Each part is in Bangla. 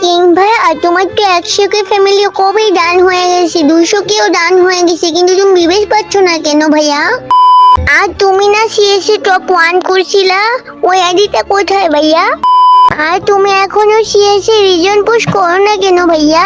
কিং ভাই আর তোমার তো একশো কে ফ্যামিলি কবেই ডান হয়ে গেছে দুশো কেও ডান হয়ে গেছে কিন্তু তুমি বিবেশ পাচ্ছ না কেন ভাইয়া আর তুমি না সিএসসি টপ ওয়ান করছিলা ওই আইডিটা কোথায় ভাইয়া আর তুমি এখনও সিএসসি রিজন পুশ করো না কেন ভাইয়া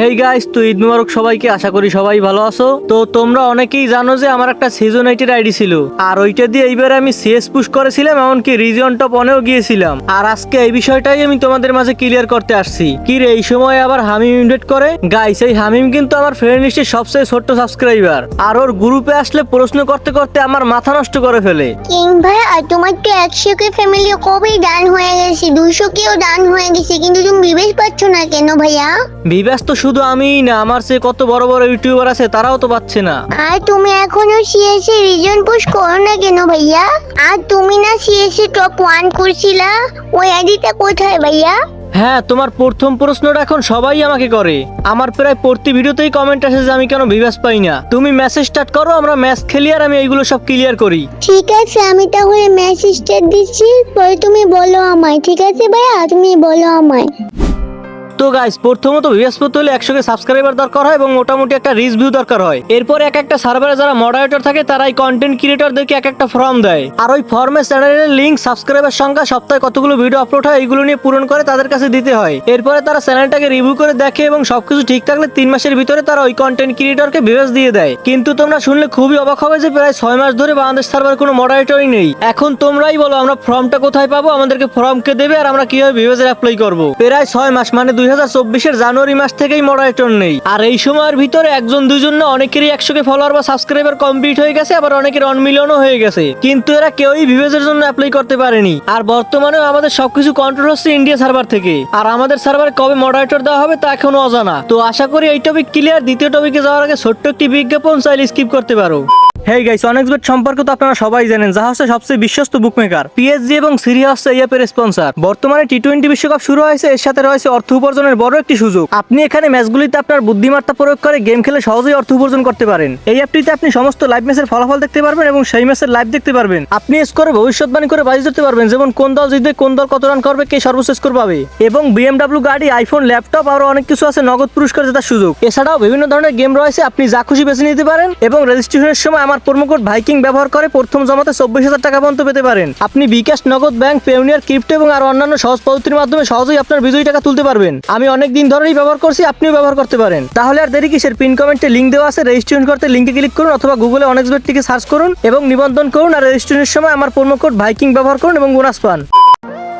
হেই গাইস তো ঈদ মুবারক সবাইকে আশা করি সবাই ভালো আছো। তো তোমরা অনেকেই জানো যে আমার একটা সিজন এইটের আইডি ছিল। আর ওইটা দিয়ে এইবার আমি সিএস পুশ করেছিলাম এমনকি রিজন টপ অনেও গিয়েছিলাম। আর আজকে এই বিষয়টাই আমি তোমাদের মাঝে ক্লিয়ার করতে আসছি। কি রে এই সময় আবার হামিম ইনভাইট করে? গাইস এই হামিম কিন্তু আমার ফ্রেন্ড লিস্টের সবচেয়ে ছোট্ট সাবস্ক্রাইবার আর ওর গ্রুপে আসলে প্রশ্ন করতে করতে আমার মাথা নষ্ট করে ফেলে। কিং ভাই আর তোমার তো একশো কে ফ্যামিলি কবেই ডান হয়ে গেছে? দুশো কেও ডান হয়ে গেছে? কিন্তু তুমি বিবেশ পাচ্ছ না কেন ভাইয়া? বিব্যাস তো শুধু আমিই না আমার সে কত বড় বড় ইউটিউবার আছে তারাও তো পাচ্ছে না। আর তুমি এখনও সিএসসি রিজন পুশ করো না কেন ভাইয়া? আর তুমি না সিএসসি টপ ওয়ান করছিলা ওই আইডিটা কোথায় ভাইয়া? হ্যাঁ তোমার প্রথম প্রশ্নটা এখন সবাই আমাকে করে। আমার প্রায় প্রতি ভিডিওতেই কমেন্ট আসে যে আমি কেন ভিভাস পাই না। তুমি মেসেজ স্টার্ট করো আমরা ম্যাচ খেলি আর আমি এইগুলো সব ক্লিয়ার করি। ঠিক আছে আমি তাহলে মেসেজ স্টার্ট দিচ্ছি পরে তুমি বলো আমায় ঠিক আছে ভাইয়া? তুমি বলো আমায়। তো গাইস প্রথমত পেতে হলে একশোকে সাবস্ক্রাইবার দরকার হয় এবং মোটামুটি একটা রিচ ভিউ দরকার হয়। এরপর এক একটা সার্ভারে যারা মডারেটর থাকে, তারা এই কন্টেন্ট ক্রিয়েটরদেরকে এক একটা ফর্ম দেয়। আর ওই ফর্মে চ্যানেলের লিঙ্ক সাবস্ক্রাইবার সংখ্যা, সপ্তাহে কতগুলো ভিডিও আপলোড হয় এইগুলো নিয়ে পূরণ করে তাদের কাছে দিতে হয়। এরপরে তারা চ্যানেলটাকে রিভিউ করে দেখে এবং সবকিছু ঠিক থাকলে তিন মাসের ভিতরে তারা ওই কন্টেন্ট ক্রিয়েটরকে ভিউজ দিয়ে দেয়। কিন্তু তোমরা শুনলে খুবই অবাক হবে যে প্রায় ছয় মাস ধরে বাংলাদেশ সার্ভার কোনো মডারেটরই নেই। এখন তোমরাই বলো, আমরা ফর্মটা কোথায় পাবো? আমাদেরকে ফর্ম কে দেবে? আর আমরা কীভাবে ভিউজের অ্যাপ্লাই করব? প্রায় ছয় মাস মানে দুই হাজার জানুয়ারি মাস থেকেই মডারেটর নেই আর এই সময়ের ভিতরে একজন দুইজন না, অনেকেরই একশোকে ফলোয়ার বা সাবস্ক্রাইবার কমপ্লিট হয়ে গেছে, আবার অনেকের অনমিলনও হয়ে গেছে। কিন্তু এরা কেউই ভিউজের জন্য অ্যাপ্লাই করতে পারেনি। আর বর্তমানেও আমাদের সবকিছু কন্ট্রোল হচ্ছে ইন্ডিয়া সার্ভার থেকে। আর আমাদের সার্ভারে কবে মডারেটর দেওয়া হবে তা এখনও অজানা। তো আশা করি এই টপিক ক্লিয়ার দ্বিতীয় টপিকে যাওয়ার আগে ছোট্ট একটি বিজ্ঞাপন চাইলে স্কিপ করতে পারো। হেই গাইস অনেক্সবেট সম্পর্কে তো আপনারা সবাই জানেন যা হচ্ছে সবচেয়ে বিশ্বস্ত বুকমেকার পিএসজি এবং সিরিয়া হচ্ছে এই অ্যাপের স্পন্সর বর্তমানে টি টোয়েন্টি বিশ্বকাপ শুরু হয়েছে, এর সাথে রয়েছে অর্থ উপার্জনের বড় একটি সুযোগ। আপনি এখানে ম্যাচগুলিতে আপনার বুদ্ধিমত্তা প্রয়োগ করে গেম খেলে সহজেই অর্থ উপার্জন করতে পারেন। এই অ্যাপটিতে আপনি সমস্ত লাইভ ম্যাচের ফলাফল দেখতে পারবেন এবং সেই ম্যাচের লাইভ দেখতে পারবেন। আপনি স্কোরে ভবিষ্যৎবাণী করে বাজি ধরতে পারবেন, যেমন কোন দল জিতবে, কোন দল কত রান করবে, কে সর্বোচ্চ স্কোর পাবে। এবং বিএমডাব্লিউ গাড়ি আইফোন ল্যাপটপ আরও অনেক কিছু আছে, নগদ পুরস্কার জেতার সুযোগ। এছাড়াও বিভিন্ন ধরনের গেম রয়েছে, আপনি যা খুশি বেছে নিতে পারেন এবং রেজিস্ট্রেশনের সময় আমার প্রোমোকোড ভাইকিং ব্যবহার করে প্রথম জমাতে চব্বিশ হাজার টাকা পর্যন্ত পেতে পারেন। আপনি বিকাশ, নগদ, ব্যাংক পেউনিয়ার ক্রিপ্টো এবং আর অন্যান্য সহজ পদ্ধতির মাধ্যমে সহজেই আপনার বিজয়ী টাকা তুলতে পারবেন। আমি অনেক দিন ধরেই ব্যবহার করছি, আপনিও ব্যবহার করতে পারেন। তাহলে আর দেরি কিসের? পিন কমেন্টে লিঙ্ক দেওয়া আছে রেজিস্ট্রেশন করতে লিঙ্কে ক্লিক করুন অথবা গুগলে অনেক ব্যক্তিকে সার্চ করুন এবং নিবন্ধন করুন আর রেজিস্ট্রেশনের সময় আমার প্রোমোকোড ভাইকিং ব্যবহার করুন এবং বোনাস পান।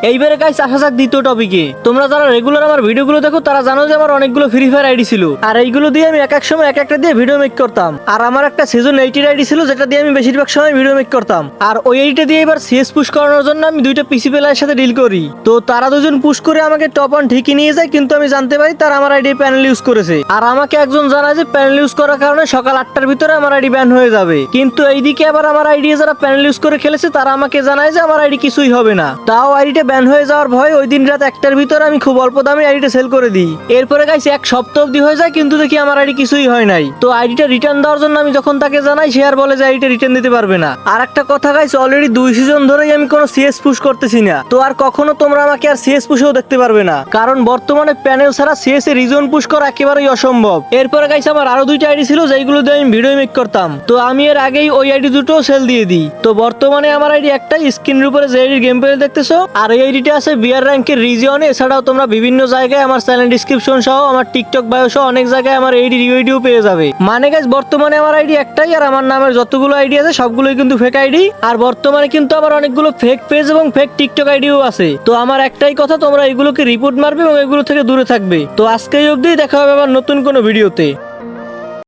এইবারে গাইস আসা যাক দ্বিতীয় টপিকে তোমরা যারা রেগুলার আমার ভিডিওগুলো দেখো, তারা জানো যে আমার অনেকগুলো ফ্রি ফায়ার আইডি ছিল। আর এইগুলো দিয়ে আমি এক এক সময় এক একটা দিয়ে ভিডিও মেক করতাম। আর আমার একটা সিজন এইটির আইডি ছিল, যেটা দিয়ে আমি বেশিরভাগ সময় ভিডিও মেক করতাম। আর ওই আইডিটা দিয়ে এবার সিএস পুশ করানোর জন্য আমি দুইটা পিসি প্লেয়ারের সাথে ডিল করি। তো তারা দুজন পুশ করে আমাকে টপ অন ঠিকই নিয়ে যায়, কিন্তু আমি জানতে পারি তারা আমার আইডি প্যানেল ইউজ করেছে। আর আমাকে একজন জানায় যে প্যানেল ইউজ করার কারণে সকাল আটটার ভিতরে আমার আইডি ব্যান হয়ে যাবে। কিন্তু এইদিকে আবার আমার আইডি যারা প্যানেল ইউজ করে খেলেছে, তারা আমাকে জানায় যে আমার আইডি কিছুই হবে না। তাও আইডিটা ব্যান হয়ে যাওয়ার ভয় ওই দিন রাত একটার ভিতরে আমি খুব অল্প দামে আইডিটা সেল করে দিই। এরপরে গাইছে এক সপ্তাহ অব্দি হয়ে যায়, কিন্তু দেখি আমার আইডি কিছুই হয় নাই। তো আইডিটা রিটার্ন দেওয়ার জন্য আমি যখন তাকে জানাই, সে আর বলে যে আইডিটা রিটার্ন দিতে পারবে না। আর একটা কথা গাইছে অলরেডি দুই সিজন ধরেই আমি কোনো সিএস পুশ করতেছি না। তো আর কখনো তোমরা আমাকে আর সিএস পুশেও দেখতে পারবে না। কারণ বর্তমানে প্যানেল ছাড়া সিএস এ রিজন পুশ করা একেবারেই অসম্ভব। এরপরে গাইছে আমার আরও দুইটা আইডি ছিল যেগুলো দিয়ে আমি ভিডিও মেক করতাম। তো আমি এর আগেই ওই আইডি দুটো সেল দিয়ে দিই। তো বর্তমানে আমার আইডি একটাই স্ক্রিনের উপরে যে আইডির গেম প্লে দেখতেছো, আর এই আইডিটা আছে বিয়ার র্যাঙ্কের রিজিয়নে এছাড়াও তোমরা বিভিন্ন জায়গায় আমার চ্যানেল ডিসক্রিপশন সহ, আমার টিকটক বায়ো সহ অনেক জায়গায় আমার আইডি রিভিডিও পেয়ে যাবে। মানে গাইজ বর্তমানে আমার আইডি একটাই আর আমার নামের যতগুলো আইডি আছে, সবগুলোই কিন্তু ফেক আইডি আর বর্তমানে কিন্তু আমার অনেকগুলো ফেক পেজ এবং ফেক টিকটক আইডিও আছে। তো আমার একটাই কথা, তোমরা এগুলোকে রিপোর্ট মারবে এবং এগুলো থেকে দূরে থাকবে। তো আজকেই অবধি দেখা হবে আবার নতুন কোনো ভিডিওতে